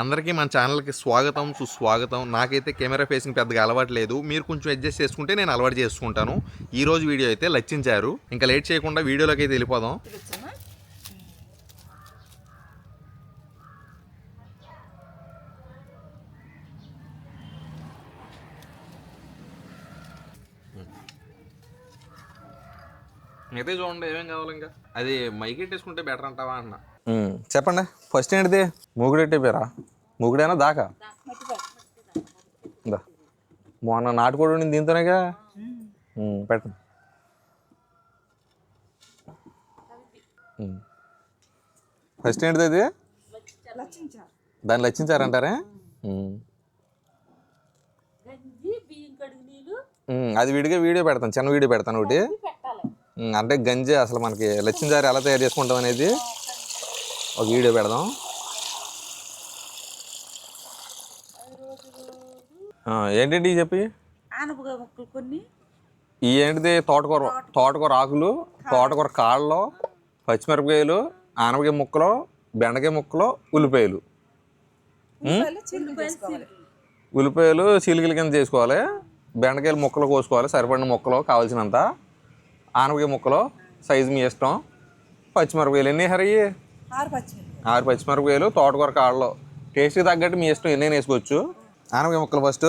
అందరికీ మన ఛానల్కి స్వాగతం సుస్వాగతం. నాకైతే కెమెరా ఫేసింగ్ పెద్దగా అలవాటు లేదు. మీరు కొంచెం అడ్జస్ట్ చేసుకుంటే నేను అలవాటు చేసుకుంటాను. ఈరోజు వీడియో అయితే లచ్చించారు. ఇంకా లేట్ చేయకుండా వీడియోలోకి అయితే వెళ్ళిపోదాం. మిగతా చూడండి ఏమేం కావాలి ఇంకా? అది మైక్ పెట్టేసుకుంటే బెటర్ అంటావా అన్న. చెప్పండి. ఫస్ట్ ఏంటిది? మూగుడెట్టే పేరా? మూగుడైనా దాకా? దా. మొన్న నాటుకోడి ఉండింది దీంతోనేగా? పెట్టండి. ఫస్ట్ ఏంటిది అది దాన్ని లచ్చించారంటారే? అది విడిగా వీడియో పెడతాను. చిన్న వీడియో పెడతాను ఒకటి. అంటే గంజి అసలు మనకి లచ్చించారు ఎలా తయారు చేసుకుంటాం అనేది ఒక వీడియో పెడదాం. ఏంటండి చెప్పి? కొన్ని. ఈ ఏంటిది? తోటకూర తోటకూర. ఆకులు తోటకూర కాళ్ళు పచ్చిమిరపకాయలు ఆనపకాయ ముక్కలు బెండకాయ ముక్కలు ఉల్లిపాయలు. ఉల్లిపాయలు చీలికల కింద చేసుకోవాలి. బెండకాయలు ముక్కలు కోసుకోవాలి. సరిపడిన ముక్కలు కావాల్సినంత. ఆనపకాయ ముక్కలు సైజు మీ ఇష్టం? పచ్చిమిరపకాయలు ఎన్ని హరయ్యి ఆరు పచ్చిమిరపకాయలు. తోటకూర కాళ్ళు టేస్ట్కి తగ్గట్టు మీ ఇష్టం ఎన్నైనా వేసుకోవచ్చు. ఆనపకాయ ముక్కలు ఫస్ట్.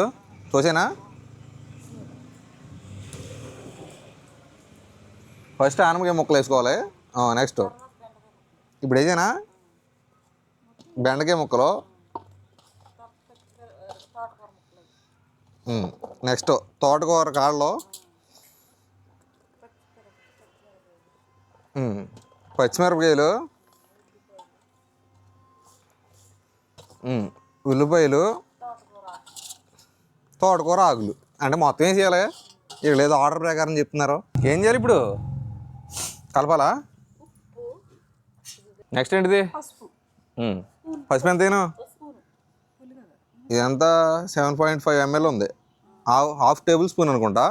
తోసేనా? ఫస్ట్ ఆనపకాయ ముక్కలు వేసుకోవాలి. నెక్స్ట్. ఇప్పుడు ఏదైనా? బెండకాయ ముక్కలు. నెక్స్ట్. తోటకూర కాళ్ళు పచ్చిమిరపకాయలు. ఉల్లిపాయలు. తోటకూర ఆకులు. అంటే మొత్తం ఏం చేయాలి? ఇక్కడ ఏదో ఆర్డర్ ప్రకారం చెప్తున్నారు. ఏం చేయాలి ఇప్పుడు? కలపాలా? నెక్స్ట్ ఏంటిది? పసుపు. ఎంతేను ఇదంతా సెవెన్ పాయింట్ ఫైవ్ ఎంఎల్ ఉంది. హాఫ్ టేబుల్ స్పూన్ అనుకుంటా.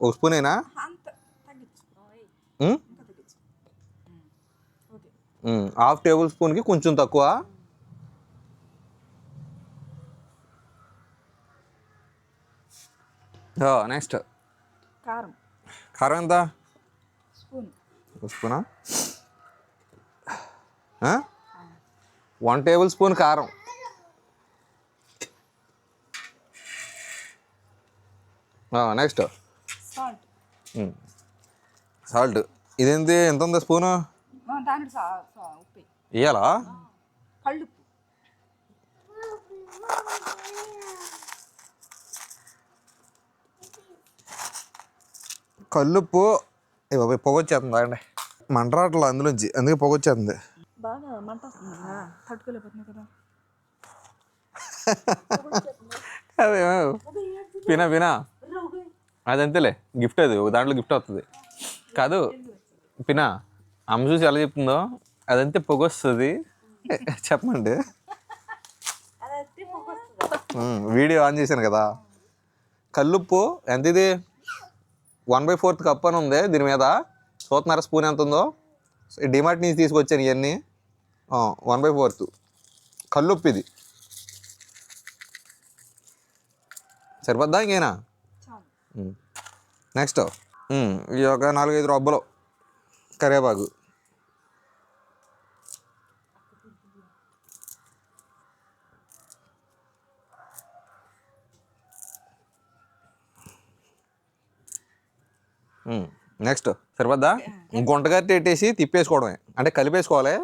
ఒక స్పూన్ అయినా అంత తగ్గించు ఉమ్? ఇంకా తగ్గించు okay um, half tablespoon కొంచెం తక్కువ. నెక్స్ట్. కారం. కారం ఎంత? స్పూన్. స్పూనా? వన్ టేబుల్ స్పూన్ కారం. నెక్స్ట్. సాల్ట్. సాల్ట్. ఇదేంటి ఎంత ఉంది స్పూను? దానికి ఉప్పు. ఇయ్యాలా? కళ్ళుప్పు. కల్లుప్పు ఏ బాబాయ్ పొగ వచ్చేస్తుంది అండి మంట రావట్లేదు అందులోంచి అందుకే పొగ వచ్చేస్తుంది బాగా మంట వస్తుందా. కదా. అదే వినా వినా. అది అంతేలే గిఫ్ట్ అది దాంట్లో గిఫ్ట్ వస్తుంది. కాదు పినా అమ్మ చూసి ఎలా చెప్తుందో అదంతే పొగ వస్తుంది చెప్పమండి ఉమ్, వీడియో ఆన్ చేశాను కదా. కల్లుప్పు ఎంత ఇది వన్ బై ఫోర్త్ కప్ అని ఉంది దీని మీద. చూస్తున్నారా స్పూన్ ఎంత ఉందో డిమార్ట్ నుంచి తీసుకొచ్చాను ఇవన్నీ వన్ బై ఫోర్త్. కల్లుప్పు ఇది. సరిపోద్దా ఇంకేనా? నెక్స్ట్. ఈ ఒక నాలుగైదు రబ్బలు కరివేపాకు. నెక్స్ట్ సరిపోద్దా? గుంటగట్టి పెట్టేసి తిప్పేసుకోవడమే. అంటే కలిపేసుకోవాలి.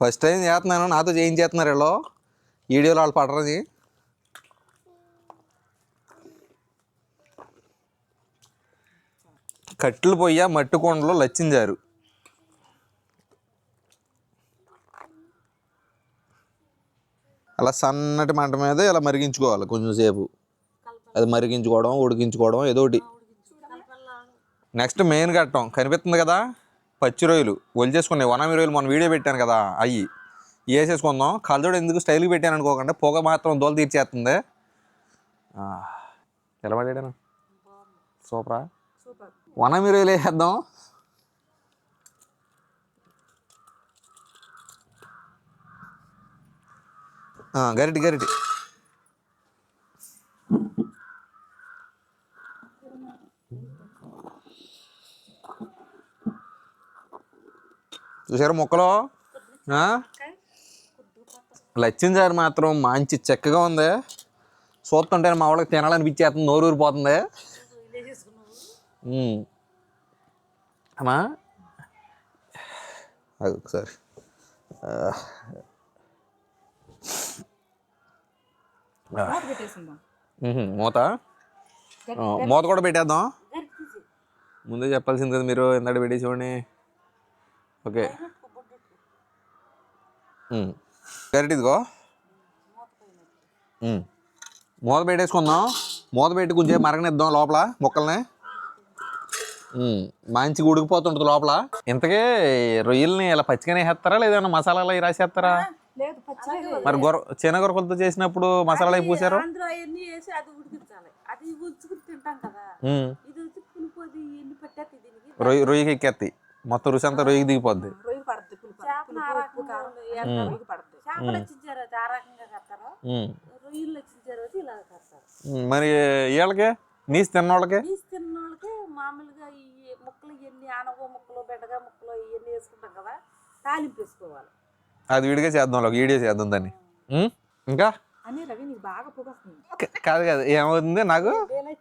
ఫస్ట్ టైం చేస్తున్నాను నాతో చేయించేస్తున్నారు వీళ్ళు. వీడియోలో వాళ్ళు పడరని కట్టెలు పొయ్య మట్టి కొండలో లచ్చించారు అలా సన్నటి మంట మీద ఇలా మరిగించుకోవాలి కొంచెం సేపు. అది మరిగించుకోవడం ఉడికించుకోవడం ఏదో ఒకటి. నెక్స్ట్ మెయిన్ ఘట్టం. కనిపిస్తుంది కదా? పచ్చి రొయ్యలు. ఒలిచేసుకున్నాయి వనామి రొయ్యలు మనం వీడియో పెట్టాను కదా అవి వేసేసుకుందాం. కలదోడు ఎందుకు స్టైల్కి పెట్టాను అనుకోకుండా. పొగ మాత్రం దోలు తీర్చేస్తుంది. ఎలా పడాను సూపరా? వనామి రొయ్యలు వేసేద్దాం. గరిటి గరిటి. చూసారు ముక్కలు? ఆ? లచ్చించారు మాత్రం మంచి చక్కగా ఉంది. చూస్తుంటే మా వాళ్ళకి తినాలనిపించేస్తుంది నోరు ఊరిపోతుంది అమ్మా. అది ఒకసారి. మూత? మూత కూడా పెట్టేద్దాం. ముందే చెప్పాల్సింది కదా మీరు ఎందాడు పెట్టేసేవాడిని. ఓకే. కరెక్ట్ ఇదిగో. మూత పెట్టేసుకుందాం. మూత పెట్టి కొంచెం మరగనిద్దాం లోపల ముక్కల్ని. మంచిగా ఉడికిపోతుంటుంది లోపల. ఇంతకీ రొయ్యల్ని ఇలా పచ్చిగానే వేస్తారా లేదన్నా మసాలాలు అవి రాసేస్తారా? మరి గొర చిన్నగొరకలతో చేసినప్పుడు మసాలాలు అవి పూసారు? రొయ్యి రొయ్యకి ఎక్కేస్తాయి మొత్తం రుచి అంతా రొయ్యికి దిగిపోద్ది. రొయ్యి పడుద్ది పులుపు చేపలు ఆ పులుపు ఉప్పు రకంగా కారం ఉన్నాయి. రొయ్యి పడుద్ది. చేపలు వచ్చించారు అది ఆ రకంగా కడతారు. మ్. రొయ్యలు వచ్చించారు అది ఇలా కడతారు. మ్, మరి వీళ్ళకి నీసు తిన్నోళ్ళకి? నీసు తిన్న వాళ్ళకి మామూలుగా ఈ ముక్కలు ఇవన్నీ ఆనగ ముక్కలు బెండగా ముక్కలు ఇవన్నీ వేసుకుంటాం కదా తాలింపు వేసుకోవాలి. అది విడిగా చేద్దాం ఒక వీడియో చేద్దాం దాన్ని? ఇంకా? అని రవి నీకు బాగా పొగొస్తుంది క- కాదు కాదు ఏమవుతుంది నాకు?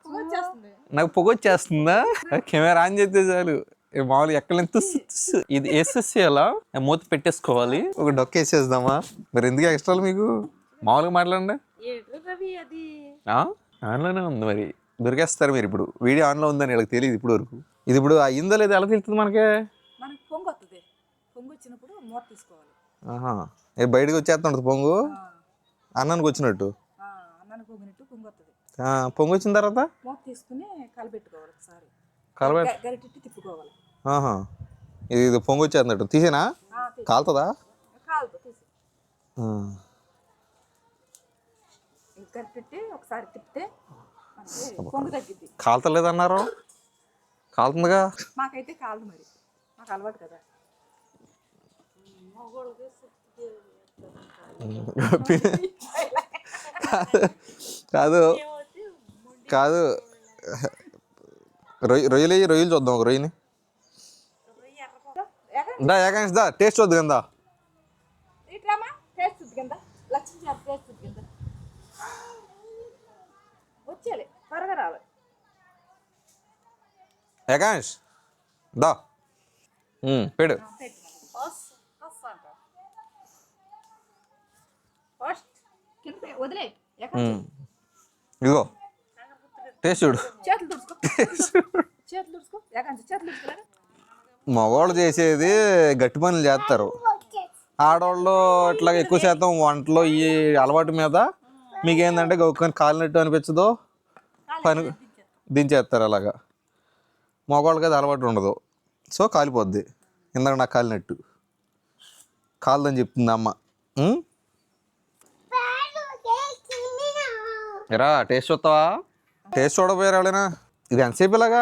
పొగ వచ్చేస్తుంది. నాకు పొగ వచ్చేస్తుందా? కెమెరా ఆన్ చేస్తే చాలు. మామూలుగా ఎక్కడ. ఇది వేసేసి అలా మూత పెట్టేసుకోవాలి. ఒక డొక్క వేసేద్దామా? మరి ఎందుకు ఎక్స్ట్రాలు మీకు? మామూలుగా మాట్లాడండి. ఏంటి రవి అది? ఆ? ఆన్లోనే ఉంది మరి. దొరికేస్తారు మీరు ఇప్పుడు. వీడియో ఆన్లో ఉందని వీళ్ళకి తెలియదు ఇప్పుడు వరకు. ఇది ఇప్పుడు అయిందో లేదో? ఎలా తెలుస్తుంది మనకి? మనకి పొంగు వస్తుంది పొంగు వచ్చినప్పుడు మూత తీసుకోవాలి. ఆహా. ఏ బయటకు వచ్చేస్తుంటుంది పొంగు? అన్నానికి వచ్చినట్టు. ఆ, అన్నానికి పొంగినట్టు పొంగు వస్తుంది ఆ, పొంగు వచ్చిన తర్వాత? మూత తీసుకుని కలబెట్టుకోవాలి ఒకసారి. కలబె గ- గరిటెట్టి తిప్పుకోవాలి. ఆహా. ఇది ఇది పొంగు వచ్చేస్తున్నట్టు తీసేనా. కాలుతుందా? గరిటెట్టి ఒకసారి తిప్పితే మనకి పొంగు తగ్గిద్ది. కాలుతలేదన్నారు? కాలుతుందిగా? మాకైతే కాదు మరి. మాకు అలవాటు కదా. కాదు. కాదు. రొయ్యలు వెయ్యి, రొయ్యలు చూద్దాం ఒక రొయ్యని దా ఏకాంక్ష దా టేస్ట్ వద్దు కదా ఇట్రామా టేస్ట్ ఉంది కింద లక్ష్మి చేత టేస్ట్ ఉంది కింద వచ్చేయాలి త్వరగా రావాలి ఏకాంష్ దా ఉమ్, పెడు ఫస్ట్ కింద వదిలే ఉమ్. ఇదిగో టేస్ట్ చూడు మగవాళ్ళు చేసేది గట్టి పనులు చేస్తారు. ఆడవాళ్ళు ఇట్లా ఎక్కువ శాతం వంటలో ఈ అలవాటు మీద మీకు ఏంటంటే గొక్కని కాలినట్టు అనిపించదు. పని దించేస్తారు. అలాగా. మగవాళ్ళకి అది అలవాటు ఉండదు. సో కాలిపోద్ది. ఇందాక నాకు కాలినట్టు కాలదని చెప్తుంది అమ్మ? ఎరా టేస్ట్ చూస్తావా? టేస్ట్ చూడపోయారు ఎవరైనా? ఇది ఎంతసేపు ఇలాగా?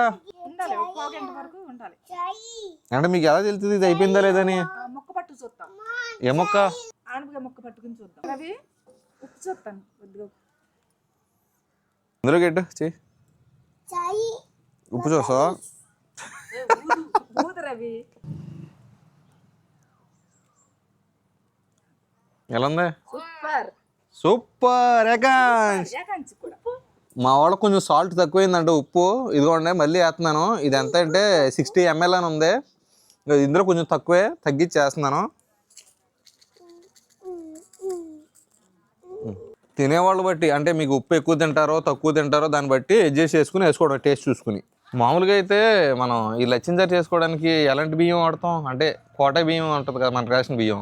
అంటే మీకు ఎలా తెలుస్తుంది? ఇది అయిపోయిందా లేదని? మొక్క పట్టు చూస్తాం ఏ మొక్క? ఆనపకాయ మొక్క పట్టుకుని చూద్దాం. ఉప్పు చూస్తాను కొద్దిగా ఇందులో గెట్టు చెయ్యి ఉప్పు చూస్తావా? ఊద రవి. ఎలా ఉంది? సూపర్. సూపర్ ఏకాంష్ ఏకాంచి కూడా. మా వాళ్ళకి కొంచెం సాల్ట్ తక్కువైందంటే ఉప్పు. ఇదిగోండి మళ్ళీ వేస్తున్నాను. ఇది ఎంత అంటే సిక్స్టీ ఎంఎల్ అని ఉంది. ఇందులో కొంచెం తక్కువే తగ్గించి చేస్తున్నాను తినేవాళ్ళు బట్టి అంటే మీకు ఉప్పు ఎక్కువ తింటారో తక్కువ తింటారో దాన్ని బట్టి అడ్జస్ట్ చేసుకుని వేసుకోవడం టేస్ట్ చూసుకుని. మామూలుగా అయితే మనం ఈ లచ్చింజర్ చేసుకోవడానికి ఎలాంటి బియ్యం వాడతాం? అంటే కోట బియ్యం ఉంటుంది కదా మన రేషన్ బియ్యం.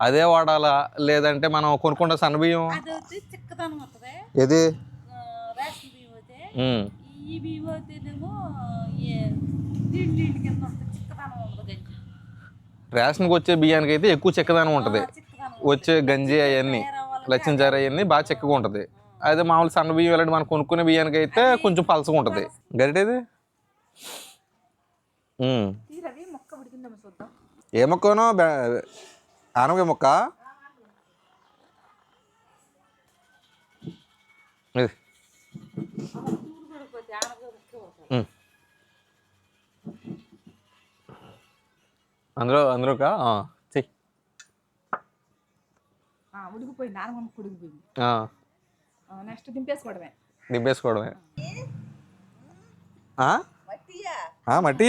అదే వాడాలా? లేదంటే మనం కొనుక్కుంటే సన్న బియ్యం? ఏది ఆ, రేషన్ బియ్యం అయితే ఉమ్. ఈ బియ్యం అయితేనేమో రేషన్కి వచ్చే బియ్యానికి అయితే ఎక్కువ చెక్కదనం ఉంటుంది. వచ్చే గంజి అవన్నీ లచ్చించారు అవన్నీ బాగా చెక్కగా ఉంటుంది. అదే మామూలు సన్న బియ్యం ఇలాంటి మనం కొనుక్కునే బియ్యానికి అయితే కొంచెం పలసగా ఉంటుంది. గరిటేది? ఏ మొక్కనో ఆనపకాయ మొక్క? ఇది. అందులో అందులో కా? చెయ్యి ఆ, ఉడికిపోయింది. నానమ్మ ముక్క ఉడికిపోయింది. ఆ, నెక్స్ట్ దింపేసుకోవడమే. దింపేసుకోవడమే. ఆ? ఆ, మట్టి.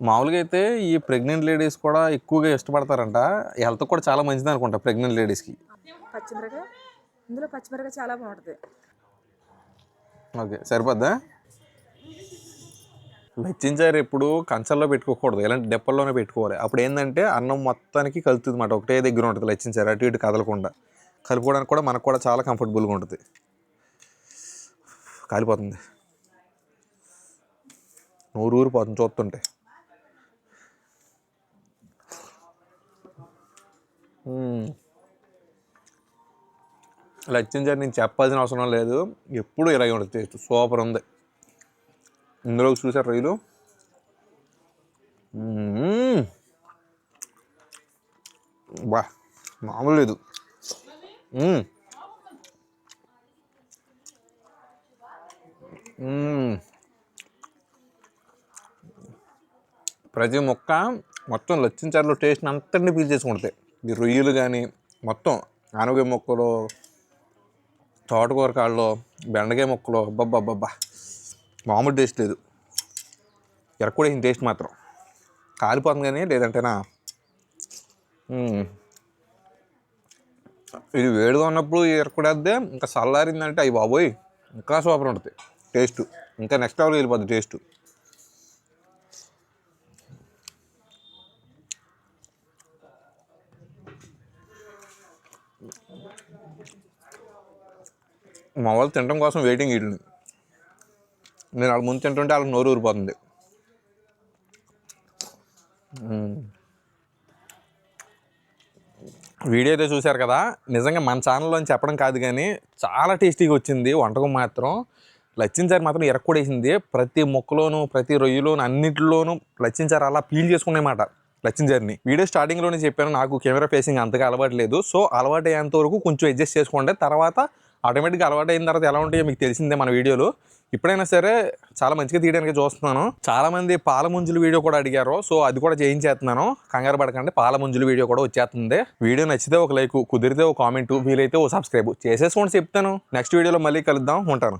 మామూలుగా అయితే ఈ ప్రెగ్నెంట్ లేడీస్ కూడా ఎక్కువగా ఇష్టపడతారంట. హెల్త్ కూడా చాలా మంచిది అనుకుంటా ప్రెగ్నెంట్ లేడీస్కి. పచ్చిమిరకాయ ఇందులో పచ్చిమిరకాయ చాలా బాగుంటుంది. ఓకే సరిపోద్దా? వెచ్చించారు ఎప్పుడు కంచంలో పెట్టుకోకూడదు ఇలాంటి డెప్పల్లోనే పెట్టుకోవాలి. అప్పుడు ఏంటంటే అన్నం మొత్తానికి కలుతుంది అన్నమాట ఒకటే దగ్గర ఉంటుంది లచ్చించారు అటు ఇటు కదలకుండా. కలుపుకోవడానికి కూడా మనకు కూడా చాలా కంఫర్టబుల్గా ఉంటుంది. కాలిపోతుంది. నూరు ఊరిపోతుంది చూస్తుంటే. లచ్చించారు నేను చెప్పాల్సిన అవసరం లేదు. ఎప్పుడు ఇలాగే ఉంటుంది. టేస్ట్ సూపర్ ఉంది. ఇందులో చూసారు రొయ్యలు? బా మామూలు లేదు. ప్రతి మొక్క మొత్తం లచ్చించారులో టేస్ట్ని అంతటిని పీల్ చేసుకుంటాయి ఈ రొయ్యలు కానీ మొత్తం ఆనగ మొక్కలు తోటకూర కాళ్ళు బెండకాయ ముక్కలు అబ్బబ్బబ్బబ్బా. మామూలు టేస్ట్ లేదు. ఎరక్కూడేసిన టేస్ట్ మాత్రం. కాలిపోతుంది కానీ లేదంటేనా ఇది వేడిగా ఉన్నప్పుడు ఎరక్కడేద్దే ఇంకా చల్లారిందంటే అవి బాబోయ్. ఇంకా సూపర్ ఉంటుంది. టేస్ట్. ఇంకా నెక్స్ట్ లెవెల్ వెళ్ళిపోద్ది టేస్ట్. మా వాళ్ళు తినడం కోసం వెయిటింగ్ వీళ్ళని నేను వాళ్ళ ముందు తింటుంటే వాళ్ళకి నోరు ఊరిపోతుంది. వీడియో అయితే చూశారు కదా? నిజంగా మన ఛానల్లో చెప్పడం కాదు కానీ చాలా టేస్టీగా వచ్చింది. వంటకం మాత్రం లచ్చించారు మాత్రం ఎరక్కూడేసింది. ప్రతి మొక్కలోను ప్రతి రొయ్యలోను అన్నింటిలోనూ లచ్చించారు అలా పీల్ చేసుకునేమాట లచ్చించారిని వీడియో స్టార్టింగ్లోనే చెప్పాను నాకు కెమెరా ఫేసింగ్ అంతగా అలవాటు లేదు. సో అలవాటు అయ్యేంత వరకు కొంచెం అడ్జస్ట్ చేసుకోండి తర్వాత ఆటోమేటిక్గా అలవాటు అయిన తర్వాత ఎలా ఉంటాయో మీకు తెలిసిందే మన వీడియోలో. ఇప్పుడైనా సరే చాలా మంచిగా తీయడానికి చూస్తున్నాను. చాలామంది పాలముంజుల పాల ముంజుల వీడియో కూడా అడిగారు. సో అది కూడా చేయించేస్తున్నాను. కంగారు పడకండి పాల ముంజుల వీడియో కూడా వచ్చేస్తుంది. వీడియో నచ్చితే ఒక లైక్ కుదిరితే ఒక కామెంట్ వీలైతే ఓ సబ్స్క్రైబ్. చేసేసుకోండి చెప్తాను. నెక్స్ట్ వీడియోలో మళ్ళీ కలుద్దాం ఉంటాను.